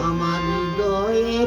আমার হৃদয়ে